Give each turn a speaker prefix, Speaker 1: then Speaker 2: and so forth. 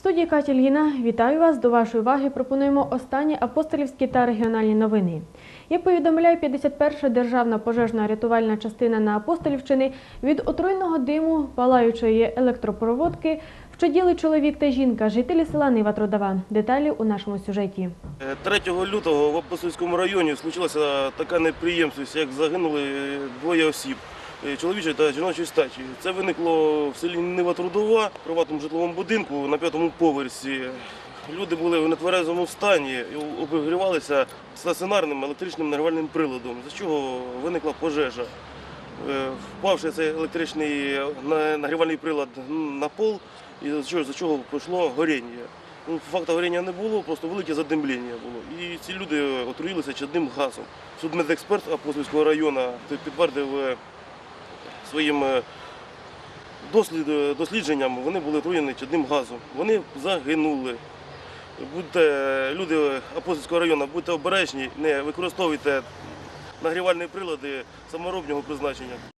Speaker 1: студії Катя Ліна вітаю вас. До вашої уваги пропонуємо останні апостолівські та регіональні новини. Як повідомляє 51-ша державна пожежна рятувальна частина на Апостолівщини, від отруйного диму палаючої електропроводки вчоділи чоловік та жінка, жителі села Нива Трудова. Деталі у нашому сюжеті.
Speaker 2: Е, 3 лютого в Апостольському районі случилася така неприємність, як загинули двоє осіб чоловічої та жіночої статі. Це виникло в селі Нива Трудова, в приватному житловому будинку на п'ятому поверсі. Люди були в нетверезому стані і обігрівалися стаціонарним електричним нагрівальним приладом, за чого виникла пожежа. Е, Впавши цей електричний нагрівальний прилад на пол, і за чого, пішло горіння. Ну, факту горіння не було, просто велике задимлення було. І ці люди отруїлися чадним газом. Судмедексперт Апостольського району підтвердив е, своїм е, дослід, дослідженням, вони були отруєні одним газом. Вони загинули. Будьте люди Апостольського району, будьте обережні, не використовуйте нагрівальні прилади саморобного призначення.